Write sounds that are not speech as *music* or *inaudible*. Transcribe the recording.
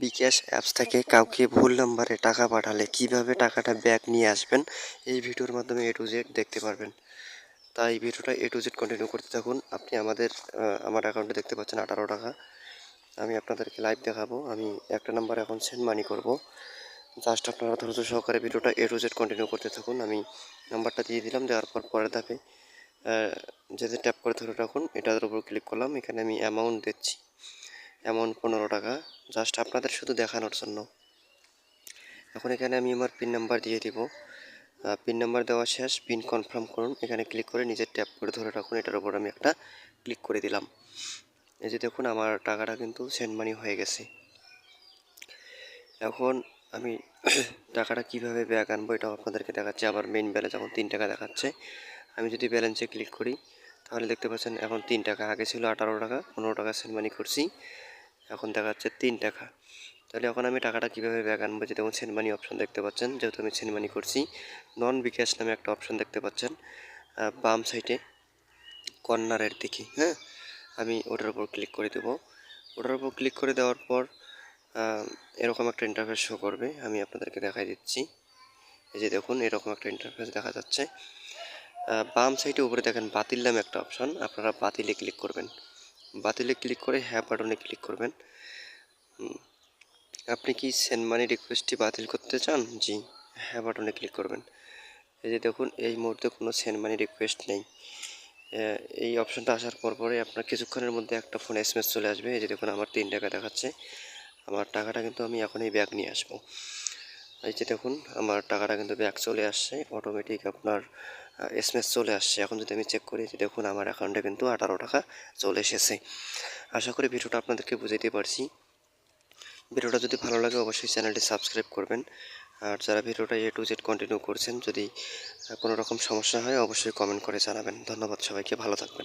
বিকাশ apps থেকে কাউকে ভুল নম্বরে টাকা পাঠালে কীভাবে টাকাটা ব্যাক নিয়ে আসবেন, এই ভিডিওর মাধ্যমে এ টু জেড দেখতে পারবেন। তাই ভিডিওটা এ টু জেড কন্টিনিউ করতে থাকুন। আপনি আমাদের আমার অ্যাকাউন্টে দেখতে পাচ্ছেন আঠারো টাকা। আমি আপনাদেরকে লাইভ দেখাবো। আমি একটা নাম্বার এখন সেন্ড মানি করব। জাস্ট আপনারা ধৈর্য সহকারে ভিডিওটা এ টু জেড কন্টিনিউ করতে থাকুন। আমি নাম্বারটা দিয়ে দিলাম, দেওয়ার পর পরের ধাপে যেতে ট্যাপ করে ধরে রাখুন, এটার উপর ক্লিক করলাম। এখানে আমি অ্যামাউন্ট দিচ্ছি। অ্যামাউন্ট পনেরো টাকা জাস্ট আপনাদের শুধু দেখানোর জন্য। এখন এখানে আমি আমার পিন নাম্বার দিয়ে দিব। পিন নাম্বার দেওয়া শেষ পিন কনফার্ম করুন। এখানে ক্লিক করে নিজের ট্যাপ করে ধরে রাখুন। এটার উপর আমি একটা ক্লিক করে দিলাম। এই যে দেখুন, আমার টাকাটা কিন্তু সেন্ড মানি হয়ে গেছে। এখন আমি *clears throat* টাকাটা কীভাবে ব্যাক আনব এটাও আপনাদেরকে দেখাচ্ছি। আবার মেইন ব্যালেন্স এখন তিন টাকা দেখাচ্ছে। আমি যদি ব্যালেন্সে ক্লিক করি, তাহলে দেখতে পাচ্ছেন এখন তিন টাকা আগে ছিল আঠারো টাকা, পনেরো টাকা সেন্ড মানি করছি। এখন দেখাচ্ছে তিন টাকা। তাহলে এখন আমি টাকাটা কীভাবে ব্যাক আনব? যে দেখুন সেন্ড মানি অপশন দেখতে পাচ্ছেন। যেহেতু আমি সেনমানি করছি নন বিকাশ নামে একটা অপশন দেখতে পাচ্ছেন বাম সাইডে কর্নারের দিকে হ্যাঁ? আমি ওটার উপর ক্লিক করে দেবো। ওটার উপর ক্লিক করে দেওয়ার পর এরকম একটা ইন্টারফেস শো করবে। আমি আপনাদেরকে দেখাই দিচ্ছি। এই যে দেখুন, এরকম একটা ইন্টারফেস দেখা যাচ্ছে। বাম সাইডে উপরে দেখেন বাতিল নামে একটা অপশন আপনারা বাতিলে ক্লিক করবেন। বাতিলে ক্লিক করে হ্যাঁ বাটনে ক্লিক করবেন। আপনি কি সেন্ড মানি রিকোয়েস্টটি বাতিল করতে চান? জি হ্যাঁ বাটনে ক্লিক করবেন। এই যে দেখুন, এই মুহূর্তে কোনো সেন্ড মানি রিকোয়েস্ট নেই। এই অপশানটা আসার পর পরে আপনার কিছুক্ষণের মধ্যে একটা ফোন এস চলে আসবে। এই যে দেখুন, আমার তিন টাকা দেখাচ্ছে। আমার টাকাটা কিন্তু আমি এখনই ব্যাগ নিয়ে আসব। এই যে দেখুন, আমার টাকাটা কিন্তু ব্যাগ চলে আসছে। অটোমেটিক আপনার এসএমএস চলে আসছে। এখন যদি আমি চেক করি, দেখুন আমার অ্যাকাউন্টে কিন্তু আঠারো টাকা চলে এসেছে। আশা করি ভিডিওটা আপনাদেরকে বুঝাইতে পারছি। ভিডিওটা যদি ভালো লাগে, অবশ্যই চ্যানেলটি সাবস্ক্রাইব করবেন। আর যারা ভিডিওটা এ টু জেড কন্টিনিউ করছেন, যদি কোনো রকম সমস্যা হয়, অবশ্যই কমেন্ট করে জানাবেন। ধন্যবাদ সবাইকে, ভালো থাকবেন।